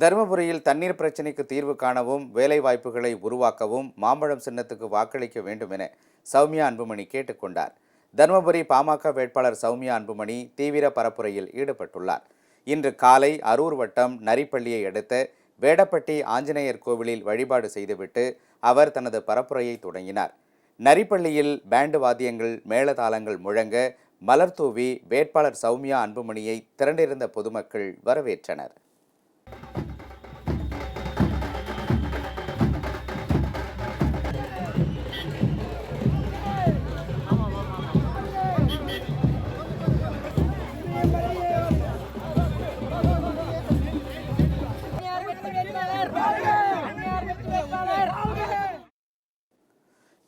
தருமபுரியில் தண்ணீர் பிரச்சினைக்கு தீர்வு காணவும் வேலைவாய்ப்புகளை உருவாக்கவும் மாம்பழம் சின்னத்துக்கு வாக்களிக்க வேண்டும் என சௌமியா அன்புமணி கேட்டுக்கொண்டார் தருமபுரி பாமக வேட்பாளர் சௌமியா அன்புமணி தீவிர பரப்புரையில் ஈடுபட்டுள்ளார். இன்று காலை அரூர் வட்டம் நரிப்பள்ளியை அடுத்த வேடப்பட்டி ஆஞ்சநேயர் கோவிலில் வழிபாடு செய்துவிட்டு அவர் தனது பரப்புரையை தொடங்கினார். நரிப்பள்ளியில் பேண்டு வாத்தியங்கள் மேளதாளங்கள் முழங்க மலர்தூவி வேட்பாளர் சௌமியா அன்புமணியை திரண்டிருந்த பொதுமக்கள் வரவேற்றனர்.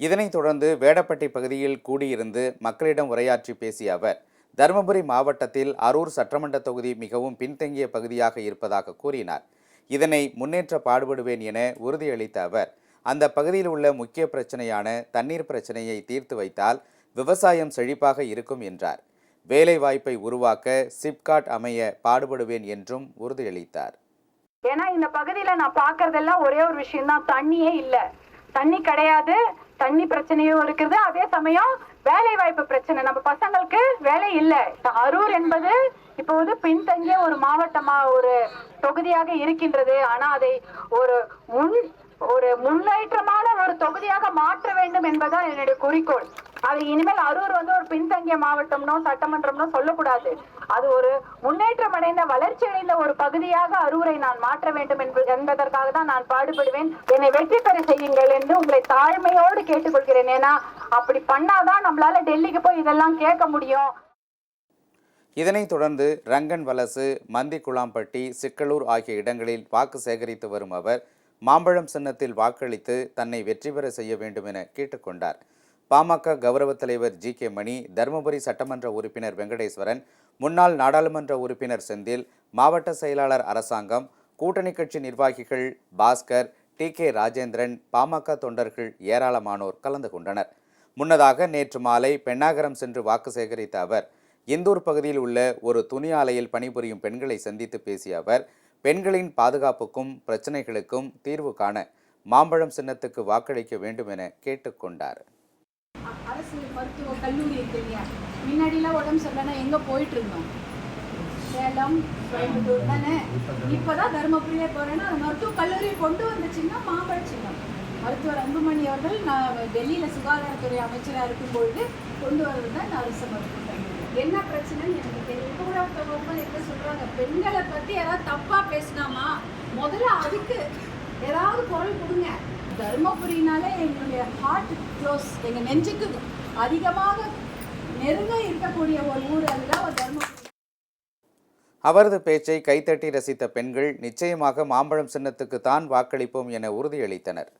இதனைத் தொடர்ந்து வேடப்பட்டி பகுதியில் கூடியிருந்து மக்களிடம் உரையாற்றி பேசிய அவர் தருமபுரி மாவட்டத்தில் அரூர் சட்டமன்ற தொகுதி மிகவும் பின்தங்கிய பகுதியாக இருப்பதாக கூறினார். இதனை முன்னேற்ற பாடுபடுவேன் என உறுதியளித்த அவர் அந்த பகுதியில் உள்ள முக்கிய பிரச்சனையான தண்ணீர் பிரச்சனையை தீர்த்து வைத்தால் விவசாயம் செழிப்பாக இருக்கும் என்றார். வேலைவாய்ப்பை உருவாக்க சிப்காட் அமைய பாடுபடுவேன் என்றும் உறுதியளித்தார். ஏன்னா இந்த பகுதியில நான் பாக்குறதெல்லாம் ஒரே ஒரு விஷயம் தான் தண்ணியே இல்ல. தண்ணி கிடையாது. தண்ணி பிரச்சனையும் இருக்குது அதே சமயம் வேலை வாய்ப்பு பிரச்சனை. நம்ம பசங்களுக்கு வேலை இல்லை. அரூர் என்பது இப்போது பின்தங்கிய ஒரு மாவட்டமா ஒரு தொகுதியாக இருக்கின்றது. ஆனா அதை ஒரு முன் ஒரு முன்னேற்றமான ஒரு தொகுதியாக மாற்ற வேண்டும் என்பதுதான் என்னுடைய குறிக்கோள். அது இனிமேல் அரூர் வந்து ஒரு பின்தங்கிய மாவட்டம்னோ சட்டமன்றம்னோ சொல்லக்கூடாது. அது ஒரு முன்னேற்றம் அடைந்த வளர்ச்சி அடைந்த ஒரு பகுதியாக அரூரை நான் மாற்ற வேண்டும் என்று என்பதற்காக தான் நான் பாடுபடுவேன். என்னை வெற்றி பெற செய்யுங்கள் என்று உங்களை தாழ்மையோடு கேட்டுக்கொள்கிறேன். ஏன்னா அப்படி பண்ணாதான் நம்மளால டெல்லிக்கு போய் இதெல்லாம் கேட்க முடியும். இதனைத் தொடர்ந்து ரங்கன் வலசு மந்திக்குளாம்பட்டி சிக்கலூர் ஆகிய இடங்களில் வாக்கு சேகரித்து வரும் அவர் மாம்பழம் சின்னத்தில் வாக்களித்து தன்னை வெற்றி பெற செய்ய வேண்டும் என கேட்டுக்கொண்டார். பாமக கௌரவ தலைவர் ஜி கே மணி தருமபுரி சட்டமன்ற உறுப்பினர் வெங்கடேஸ்வரன் முன்னாள் நாடாளுமன்ற உறுப்பினர் செந்தில் மாவட்ட செயலாளர் அரசாங்கம் கூட்டணி கட்சி நிர்வாகிகள் பாஸ்கர் டி கே ராஜேந்திரன் பாமக தொண்டர்கள் ஏராளமானோர் கலந்து கொண்டனர். முன்னதாக நேற்று மாலை பெண்ணாகரம் சென்று வாக்கு சேகரித்த அவர் இந்தூர் பகுதியில் உள்ள ஒரு துணி ஆலையில் பணிபுரியும் பெண்களை சந்தித்து பேசிய அவர் பெண்களின் பாதுகாப்புக்கும் பிரச்சனைகளுக்கும் தீர்வு காண மாம்பழம் சின்னத்துக்கு வாக்களிக்க வேண்டும் என கேட்டுக்கொண்டார் அரசு மருத்துவ கல்லூரி இருக்கு இல்லையா? முன்னாடிலாம் உடம்பு சரியில்லைன்னா எங்கே போயிட்டு இருந்தோம்? சேலம் கோயம்புத்தூர் தானே? இப்போதான் தருமபுரியே போகிறேன்னா மருத்துவ கல்லூரியை கொண்டு வந்துச்சுன்னா மாம்பழ சின்னம். மருத்துவர் அன்புமணி அவர்கள் நான் டெல்லியில் சுகாதாரத்துறை அமைச்சராக இருக்கும் பொழுது கொண்டு வர்றது தான் இந்த அரசு மருத்துவ கல்லூரி. என்ன பிரச்சனைன்னு எனக்கு தெரியும் இப்போ கூட ஒருத்தவங்க என்ன சொல்கிறாங்க பெண்களை பற்றி யாராவது தப்பாக பேசினாமா? முதல்ல அதுக்கு ஏதாவது குரல் கொடுங்க. தருமபுரினாலே எங்களுடைய ஹார்ட் க்ளோஸ் எங்கள் நெஞ்சுக்கு அதிகமாக நெருங்க இருக்கக்கூடிய ஒரு ஊர் அதுதான் தர்மபுரி. அவரது பேச்சை கைத்தட்டி ரசித்த பெண்கள் நிச்சயமாக மாம்பழம் சின்னத்துக்கு தான் வாக்களிப்போம் என உறுதியளித்தனர்.